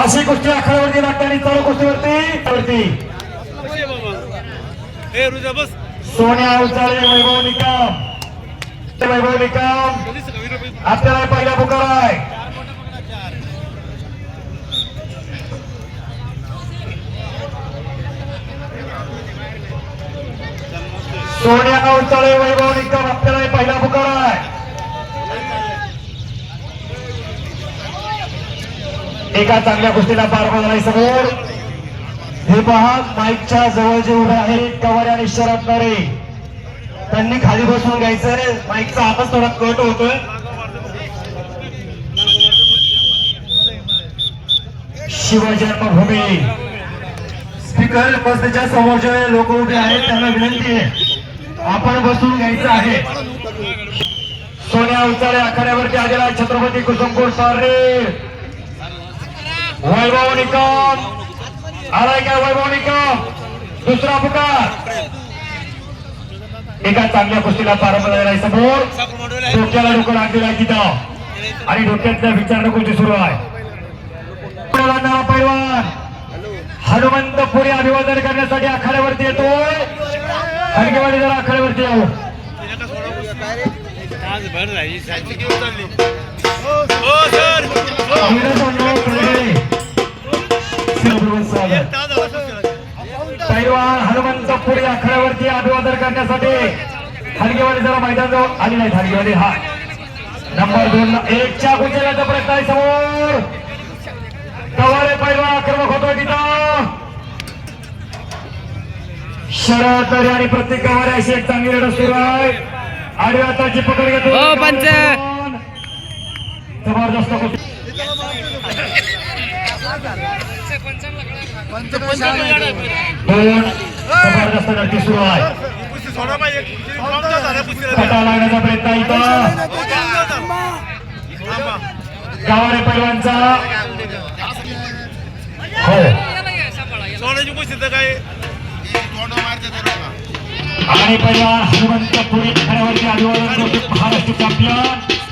अशी कुस्ती आखाड्यावरती लागताना चालू कुस्तीवरती वरती ए रुजा बस. सोन्या उचाळे वैभव निकम. वैभव निकम. आपल्याला पहिला पुकार आहे. सोन्या उचाळे वैभव निकम आपल्याला पहिला पुकार आहे एका चांगल्या गोष्टीला पार पडलाय समोर. हे पहा माईकच्या जवळ जे उभे आहेत कवर आणि शरद नरे. त्यांनी खाली बसून घ्यायचं माईकचा आवाज थोडा कट होतोय. शिवजन्मभूमी. स्पीकर बसच्या समोर जे लोक उभे आहेत त्यांना विनंती आहे. आपण बसून घ्यायचं आहे. सोन्या उचारे आखाड्यावरती आलेला छत्रपती कुसुमपूर सारे वैभव निकम आलाय काय वैभव निकम दुसरा पुकार. एका चांगल्या कुस्तीला प्रारंभ आहे समोर. डोक्याला डोकं लागलेलं आहे तिथं. आणि डोक्यातल्या विचारणं कुस्ती सुरू आहे. पैलवान हनुमंत पुढे अभिवादन करण्यासाठी आखाड्यावरती येतोय. हडकेवाडी जरा आखाड्यावरती येऊ. आज भर राहिली. पैलवान हनुमंत पुढे आखाड्यावरती अभिवादन करण्यासाठी हलगेवाडी जरा मैदान जवळ आली नाही हलगेवाडी हा. नंबर दोन एकच्या गुंजल्याचा प्रयत्न आहे समोर. कवारे पैलवान आक्रमक होतोय तिथं. शरद तरी आणि प्रत्येक कवारे अशी एक चांगली लढत सुरू आहे. आडव्या हाताची पकड घेतो हो. जबरदस्त. दोन जबरदस्त लढती सुरू आहे सोडा लागण्याचा प्रयत्न इथं पैलवानचा हो सोडायची काय आणि पहिला हनुमंत पुरी खऱ्यावरती अभिवादन करतो महाराष्ट्र चॅम्पियन